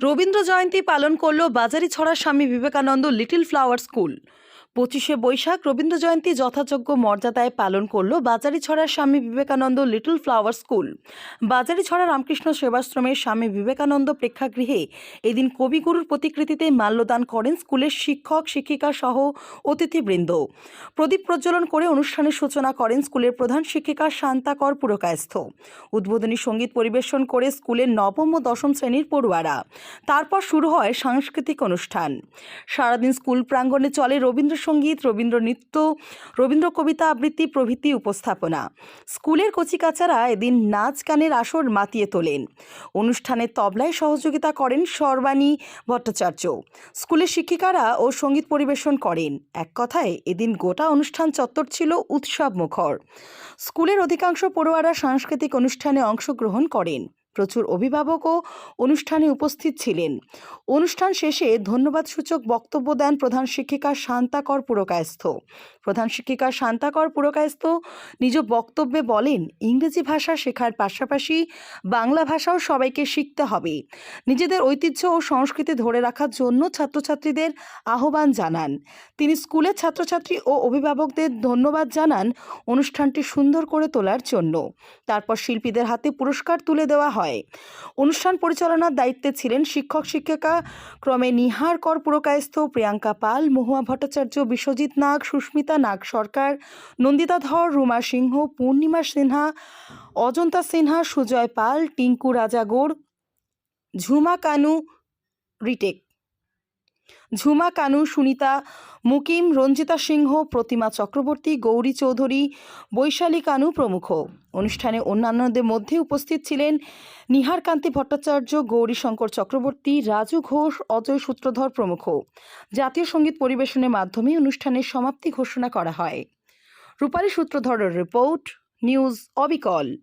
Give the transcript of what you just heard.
রবীন্দ্র জয়ন্তী পালন করল বাজারি বাজারিছড়া স্বামী বিবেকানন্দ লিটল ফ্লাওয়ার স্কুল। পঁচিশে বৈশাখ রবীন্দ্র জয়ন্তী যথাযোগ্য মর্যাদায় পালন করল বাজারিছড়ার Swami Vivekananda little flower school. Bazaricherra Ramakrishna সেবাশ্রমের Swami Vivekananda প্রেক্ষাগৃহে এদিন কবিগুরুর প্রতিকৃতিতে মাল্যদান করেন স্কুলের শিক্ষক, শিক্ষিকা সহ অতিথিবৃন্দ। প্রদীপ প্রজ্বলন করে অনুষ্ঠানের সূচনা করেন স্কুলের প্রধান শিক্ষিকা শান্তাকর পুরকায়স্থ। উদ্বোধনী সংগীত পরিবেশন করে স্কুলের নবম ও দশম শ্রেণির পড়ুয়ারা। তারপর শুরু হয় সাংস্কৃতিক অনুষ্ঠান। সারাদিন স্কুল প্রাঙ্গণে চলে রবীন্দ্রসঙ্গীত রবীন্দ্র নৃত্য, রবীন্দ্র কবিতা আবৃত্তি, প্রভৃতি উপস্থাপনা। স্কুলের কচিকাচারা এদিন নাচ গানের আসর মাতিয়ে তোলেন। অনুষ্ঠানে তবলায় সহযোগিতা করেন সর্বাণী ভট্টাচার্য। স্কুলের শিক্ষিকারা ও সংগীত পরিবেশন করেন। এক কথায়, এদিন গোটা অনুষ্ঠান চত্বর ছিল উৎসব মুখর স্কুলের অধিকাংশ পড়ুয়ারা সাংস্কৃতিক অনুষ্ঠানে অংশগ্রহণ করেন। প্রচুর অভিভাবকও অনুষ্ঠানে উপস্থিত ছিলেন। অনুষ্ঠান শেষে ধন্যবাদসূচক বক্তব্য দেন প্রধান শিক্ষিকা শান্তাকর পুরকায়স্থ। প্রধান শিক্ষিকা শান্তাকর পুরকায়স্থ নিজ বক্তব্যে বলেন, ইংরেজি ভাষা শেখার পাশাপাশি বাংলা ভাষাও সবাইকে শিখতে হবে। নিজেদের ঐতিহ্য ও সংস্কৃতি ধরে রাখার জন্য ছাত্রছাত্রীদের আহ্বান জানান। তিনি স্কুলের ছাত্রছাত্রী ও অভিভাবকদের ধন্যবাদ জানান অনুষ্ঠানটি সুন্দর করে তোলার জন্য। তারপর শিল্পীদের হাতে পুরস্কার তুলে দেওয়া হয়। অনুষ্ঠান পরিচালনার দায়িত্বে ছিলেন শিক্ষক, শিক্ষিকা, ক্রমে নিহার কর পুরকায়স্থ প্রিয়াঙ্কা পাল, মহুয়া ভট্টাচার্য, বিশ্বজিৎ নাগ, সুস্মিতা নাগ সরকার, নন্দিতা ধর, রুমা সিংহ, পূর্ণিমা সিনহা, অজন্তা সিনহা, সুজয় পাল, টিঙ্কু রাজাগোড়, ঝুমা কানু, রিটেক। ঝুমা, কানু, সুনিতা, মুকিম, রঞ্জিতা সিংহ, প্রতিমা চক্রবর্তী, গৌরী চৌধুরী, বৈশালী কানু প্রমুখ। অনুষ্ঠানে অন্যান্যদের মধ্যে উপস্থিত ছিলেন নিহারকান্তি ভট্টাচার্য গৌরীশঙ্কর চক্রবর্তী, রাজু ঘোষ, অজয় সূত্রধর প্রমুখ। জাতীয় সংগীত পরিবেশনের মাধ্যমে অনুষ্ঠানের সমাপ্তি ঘোষণা করা হয়। রূপালী সূত্রধরের রিপোর্ট, নিউজ অবিকল।